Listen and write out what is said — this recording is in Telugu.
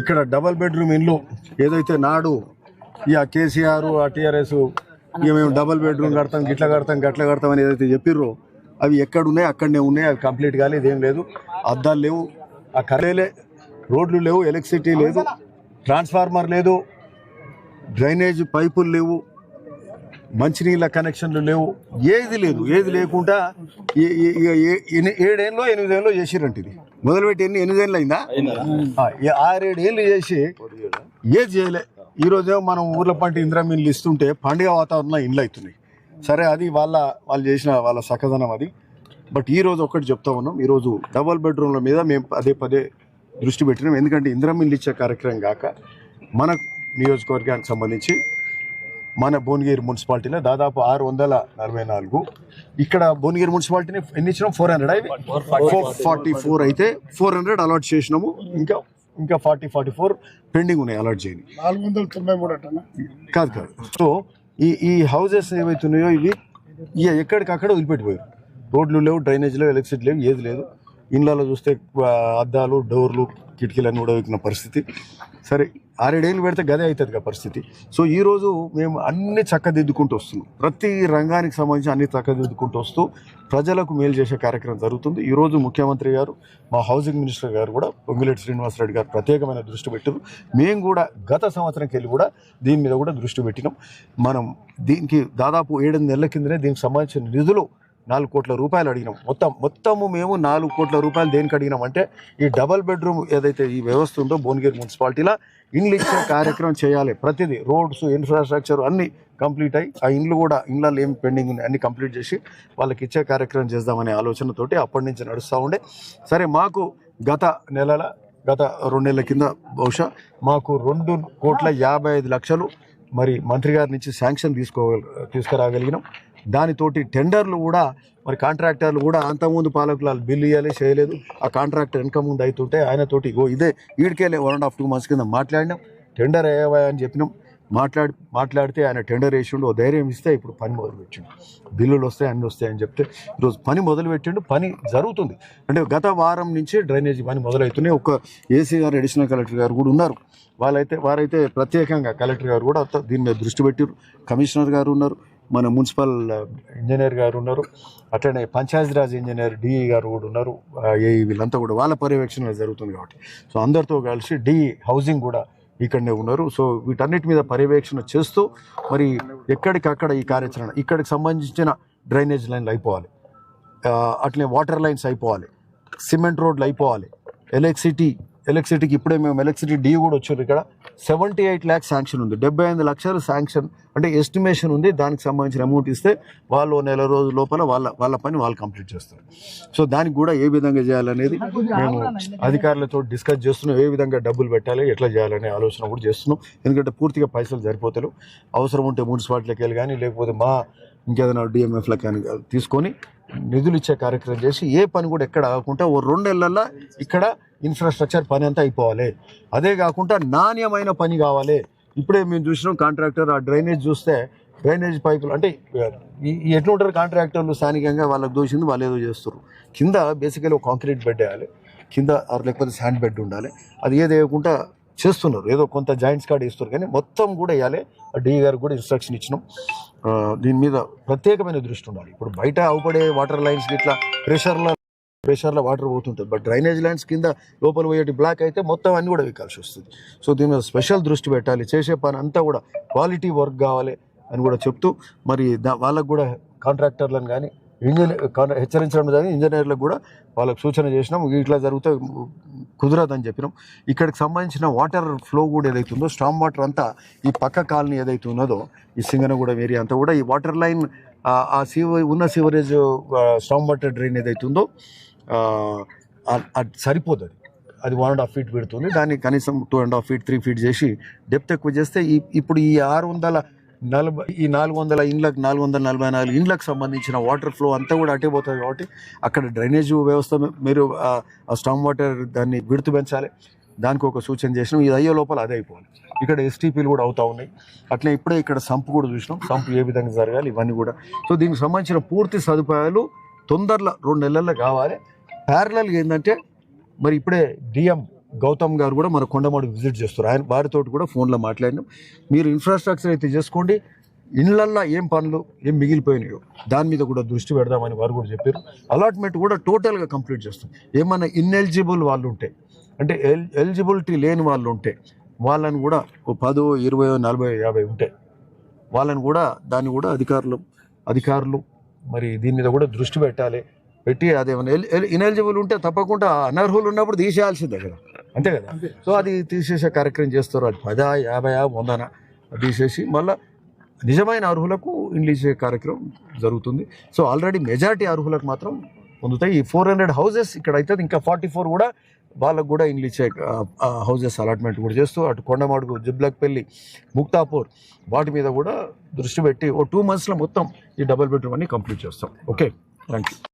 ఇక్కడ డబల్ బెడ్రూమ్ ఇల్లు ఏదైతే నాడు ఇక కేసీఆర్ ఆ టీఆర్ఎస్ ఇక మేము డబల్ బెడ్రూమ్ కడతాం గిట్ల కడతాం గట్ల కడతాం అని ఏదైతే చెప్పిర్రో అవి ఎక్కడున్నాయి అక్కడనే ఉన్నాయి అవి కంప్లీట్ కాలేదు ఏం లేదు. అద్దాలు లేవు ఆ కర్రేలే రోడ్లు లేవు ఎలక్ట్రిసిటీ లేదు ట్రాన్స్ఫార్మర్ లేదు డ్రైనేజ్ పైపులు లేవు మంచినీళ్ళ కనెక్షన్లు లేవు ఏది లేదు. ఏది లేకుండా ఏడేళ్ళలో ఎనిమిదేళ్ళలో చేసిరంట ఇది. మొదలుపెట్టి ఎన్ని ఎనిమిదేళ్ళు అయిందా? ఆ, ఏ- ఆరేడు ఏళ్ళు చేసి ఏది చేయలే. ఈ రోజేమో మనం ఊర్ల పంట ఇంద్రమిన్లు ఇస్తుంటే పండుగ వాతావరణంలో ఇండ్లు అవుతున్నాయి. సరే అది వాళ్ళ వాళ్ళు చేసిన వాళ్ళ సకదనం అది. బట్ ఈ రోజు ఒకటి చెప్తా ఉన్నాం. ఈ రోజు డబల్ బెడ్రూమ్ల మీద మేము పదే పదే దృష్టి పెట్టినాం. ఎందుకంటే ఇంద్రమిన్లు ఇచ్చే కార్యక్రమం కాక మన నియోజకవర్గానికి సంబంధించి మన భువనగిరి మున్సిపాలిటీలో దాదాపు ఆరు వందల నలభై నాలుగు. ఇక్కడ భువనగిరి మున్సిపాలిటీని ఎన్ని ఇచ్చినాం? ఫోర్ హండ్రెడ్ అవి ఫోర్ ఫార్టీ ఫోర్ అయితే ఫోర్ హండ్రెడ్ అలాట్ చేసినాము. ఇంకా ఇంకా ఫార్టీ ఫార్టీ ఫోర్ పెండింగ్ ఉన్నాయి అలాట్ చేయని. నాలుగు వందల తొంభై మూడు కాదు కాదు. సో ఈ ఈ హౌజెస్ ఏవైతున్నాయో ఇవి ఇక ఎక్కడికక్కడ వదిలిపెట్టిపోయారు. రోడ్లు లేవు డ్రైనేజ్ లేవు ఎలక్ట్రిసిటీ లేవు ఏది లేదు. ఇండ్లలో చూస్తే అద్దాలు డోర్లు కిటికీలన్నీ ఉడవికిన పరిస్థితి. సరే ఆరేడేళ్ళు పెడితే గదే అవుతుంది కదా పరిస్థితి. సో ఈరోజు మేము అన్ని చక్కదిద్దుకుంటూ వస్తున్నాం. ప్రతి రంగానికి సంబంధించి అన్ని చక్కదిద్దుకుంటూ వస్తూ ప్రజలకు మేలు చేసే కార్యక్రమం జరుగుతుంది. ఈరోజు ముఖ్యమంత్రి గారు మా హౌసింగ్ మినిస్టర్ గారు కూడా పొంగులేటి శ్రీనివాసరెడ్డి గారు ప్రత్యేకమైన దృష్టి పెట్టారు. మేము కూడా గత సంవత్సరంకి వెళ్ళి కూడా దీని మీద కూడా దృష్టి పెట్టినాం. మనం దీనికి దాదాపు ఏడు నెలల కిందనే దీనికి సంబంధించిన నిధులు నాలుగు కోట్ల రూపాయలు అడిగినాం. మొత్తం మొత్తము మేము నాలుగు కోట్ల రూపాయలు దేనికి అడిగినాం అంటే ఈ డబల్ బెడ్రూమ్ ఏదైతే ఈ వ్యవస్థ ఉందో భువనగిరి మున్సిపాలిటీలో ఇండ్లు ఇచ్చే కార్యక్రమం చేయాలి. ప్రతిదీ రోడ్స్ ఇన్ఫ్రాస్ట్రక్చర్ అన్నీ కంప్లీట్ అయ్యి ఆ ఇండ్లు కూడా ఇండ్లలో ఏం పెండింగ్ ఉన్నాయి అన్ని కంప్లీట్ చేసి వాళ్ళకి ఇచ్చే కార్యక్రమం చేద్దామనే ఆలోచనతోటి అప్పటి నుంచి నడుస్తూ ఉండే. సరే మాకు గత నెలల గత రెండు నెలల కింద బహుశా మాకు రెండు కోట్ల యాభై ఐదు లక్షలు మరి మంత్రి గారి నుంచి శాంక్షన్ తీసుకోగల తీసుకురాగలిగినాం. దానితోటి టెండర్లు కూడా మరి కాంట్రాక్టర్లు కూడా అంతకుముందు పాలకులు వాళ్ళు బిల్లు ఇవ్వాలి చేయలేదు. ఆ కాంట్రాక్టర్ వెనక ముందు అవుతుంటే ఆయనతోటి ఓ ఇదే ఈడికెళ్ళి one and half two months కింద మాట్లాడినాం. టెండర్ అయ్యేవా అని చెప్పినాం. మాట్లాడి మాట్లాడితే ఆయన టెండర్ వేసిండు ఓ ధైర్యం ఇస్తే ఇప్పుడు పని మొదలు పెట్టిండు బిల్లులు వస్తాయి అన్నీ వస్తాయని చెప్తే ఈరోజు పని మొదలుపెట్టిండు పని జరుగుతుంది. అంటే గత వారం నుంచి డ్రైనేజీ పని మొదలవుతున్నాయి. ఒక ఏసీ గారు అడిషనల్ కలెక్టర్ గారు కూడా ఉన్నారు. వాళ్ళైతే వారైతే ప్రత్యేకంగా కలెక్టర్ గారు కూడా దీని మీద దృష్టి పెట్టారు కమిషనర్ గారు ఉన్నారు. మన మున్సిపల్ ఇంజనీర్ గారు ఉన్నారు. అట్లనే పంచాయతీరాజ్ ఇంజనీర్ డిఈ గారు కూడా ఉన్నారు. ఆ, వీళ్ళంతా కూడా వాళ్ళ పర్యవేక్షణ జరుగుతుంది కాబట్టి. సో అందరితో కలిసి డిఈ హౌసింగ్ కూడా ఇక్కడనే ఉన్నారు. సో వీటన్నిటి మీద పర్యవేక్షణ చేస్తూ మరి ఎక్కడికక్కడ ఈ కార్యాచరణ ఇక్కడికి సంబంధించిన డ్రైనేజ్ లైన్లు అయిపోవాలి. అట్లనే వాటర్ లైన్స్ అయిపోవాలి. సిమెంట్ రోడ్లు అయిపోవాలి. ఎలక్ట్రిసిటీ ఎలక్ట్రిసిటీకి ఇప్పుడే మేము ఎలక్ట్రిసిటీ డీ కూడా వచ్చారు ఇక్కడ. సెవెంటీ ఎయిట్ ల్యాక్స్ శాంక్షన్ ఉంది. డెబ్బై ఐదు లక్షలు శాంక్షన్ అంటే ఎస్టిమేషన్ ఉంది. దానికి సంబంధించిన అమౌంట్ ఇస్తే వాళ్ళు నెల రోజుల లోపల వాళ్ళ వాళ్ళ పని వాళ్ళు కంప్లీట్ చేస్తారు. సో దానికి కూడా ఏ విధంగా చేయాలనేది మేము అధికారులతో డిస్కస్ చేస్తున్నాం. ఏ విధంగా డబ్బులు పెట్టాలి ఎట్లా చేయాలనే ఆలోచన కూడా చేస్తున్నాం. ఎందుకంటే పూర్తిగా పైసలు సరిపోతలేవు. అవసరం ఉంటే మున్సిపాలిటీకి వెళ్ళి కానీ లేకపోతే మా ఇంకేదైనా డిఎంఎఫ్లకు కానీ తీసుకొని నిధులు ఇచ్చే కార్యక్రమం చేసి ఏ పని కూడా ఎక్కడ ఆగకుండా ఓ రెండు నెలల్లో ఇక్కడ ఇన్ఫ్రాస్ట్రక్చర్ పని అంతా అయిపోవాలి. అదే కాకుండా నాణ్యమైన పని కావాలి. ఇప్పుడే మేము చూసినాం కాంట్రాక్టర్ ఆ డ్రైనేజ్ చూస్తే డ్రైనేజ్ పైపులు అంటే ఎట్లా ఉంటారు కాంట్రాక్టర్లు స్థానికంగా వాళ్ళకి దోషింది వాళ్ళు ఏదో చేస్తారు కింద బేసికలీ ఒక కాంక్రీట్ బెడ్ వేయాలి. కింద లేకపోతే శాండ్ బెడ్ ఉండాలి. అది ఏది వేయకుండా చేస్తున్నారు. ఏదో కొంత జాయింట్స్ కార్డ్ ఇస్తారు కానీ మొత్తం కూడా వేయాలి. డి గారికి కూడా ఇన్స్ట్రక్షన్ ఇచ్చినాం. దీని మీద ప్రత్యేకమైన దృష్టి ఉండాలి. ఇప్పుడు బయట అవుపడే వాటర్ లైన్స్ ఇట్లా ప్రెషర్లో ప్రెషర్లో వాటర్ పోతుంటుంది. బట్ డ్రైనేజ్ లైన్స్ కింద లోపల పోయేటి బ్లాక్ అయితే మొత్తం అన్ని కూడా వికాల్సి వస్తుంది. సో దీని మీద స్పెషల్ దృష్టి పెట్టాలి. చేసే పని అంతా కూడా క్వాలిటీ వర్క్ కావాలి అని కూడా చెప్తూ మరి దా వాళ్ళకు కూడా కాంట్రాక్టర్లను కానీ ఇంజనీర్ హెచ్చరించడం జరిగింది. ఇంజనీర్లకు కూడా వాళ్ళకు సూచన చేసినాం. ఇట్లా జరిగితే కుదరదని చెప్పినాం. ఇక్కడికి సంబంధించిన వాటర్ ఫ్లో కూడా ఏదైతుందో స్టామ్ వాటర్ అంతా ఈ పక్క కాలనీ ఏదైతే ఉన్నదో ఈ సింగనగూడెం ఏరియా అంతా కూడా ఈ వాటర్ లైన్ ఆ- సీవ ఉన్న సీవరేజ్ స్టామ్ వాటర్ డ్రైన్ ఏదైతే ఉందో ఆ, అది సరిపోతుంది అది. వన్ అండ్ హాఫ్ ఫీట్ పెడుతుంది. దాన్ని కనీసం two and half feet three feet చేసి డెప్త్ ఎక్కువ చేస్తే ఈ ఇప్పుడు ఈ ఆరు వందల నలభై ఈ నాలుగు వందల ఇండ్లకు నాలుగు వందల నలభై నాలుగు ఇండ్లకు సంబంధించిన వాటర్ ఫ్లో అంతా కూడా అటే పోతుంది కాబట్టి అక్కడ డ్రైనేజ్ వ్యవస్థ మీరు ఆ స్టామ్ వాటర్ దాన్ని విడుతు పెంచాలి దానికి ఒక సూచన చేసినాం. ఇది అయ్యే లోపల అదే అయిపోవాలి. ఇక్కడ ఎస్టీపీలు కూడా అవుతా ఉన్నాయి. అట్లే ఇప్పుడే ఇక్కడ సంపు కూడా చూసినాం. సంపు ఏ విధంగా జరగాలి ఇవన్నీ కూడా. సో దీనికి సంబంధించిన పూర్తి సదుపాయాలు తొందరలో రెండు నెలల్లో కావాలి. ప్యారలల్గా ఏంటంటే మరి ఇప్పుడే డిఎం గౌతమ్ గారు కూడా మన కొండమాడు విజిట్ చేస్తారు. ఆయన వారితో కూడా ఫోన్లో మాట్లాడినాం. మీరు ఇన్ఫ్రాస్ట్రక్చర్ అయితే చేసుకోండి. ఇళ్ళల్లో ఏం పనులు ఏం మిగిలిపోయినాయో దాని మీద కూడా దృష్టి పెడదామని వారు కూడా చెప్పారు. అలాట్మెంట్ కూడా టోటల్గా కంప్లీట్ చేస్తాం. ఏమన్నా ఇన్ఎలిజిబుల్ వాళ్ళు ఉంటే అంటే ఎల్ ఎలిజిబిలిటీ లేని వాళ్ళు ఉంటే వాళ్ళని కూడా ఓ పదో ఇరవయో నలభై యాభై ఉంటే వాళ్ళని కూడా దాన్ని కూడా అధికారులు అధికారులు మరి దీని మీద కూడా దృష్టి పెట్టాలి. పెట్టి అదేమన్నా ఇన్ఎలిజిబుల్ ఉంటే తప్పకుండా అనర్హులు ఉన్నప్పుడు తీసేయాల్సిందే కదా. అంతే కదా? సో అది తీసేసే కార్యక్రమం చేస్తారు. అది పదా యాభై వందన అది తీసేసి మళ్ళీ నిజమైన అర్హులకు ఇచ్చే కార్యక్రమం జరుగుతుంది. సో ఆల్రెడీ మెజారిటీ అర్హులకు మాత్రం పొందుతాయి. ఈ ఫోర్ హండ్రెడ్ హౌసెస్ ఇక్కడ అవుతుంది ఇంకా ఫార్టీ ఫోర్ కూడా వాళ్ళకు కూడా ఇచ్చే హౌసెస్ అలాట్మెంట్ కూడా చేస్తూ అటు కొండమాడుగు జిబ్లక్పల్లి ముక్తాపూర్ వాటి మీద కూడా దృష్టి పెట్టి ఓ టూ మంత్స్లో మొత్తం ఈ డబుల్ బెడ్రూమ్ అన్ని కంప్లీట్ చేస్తాం. Okay thank you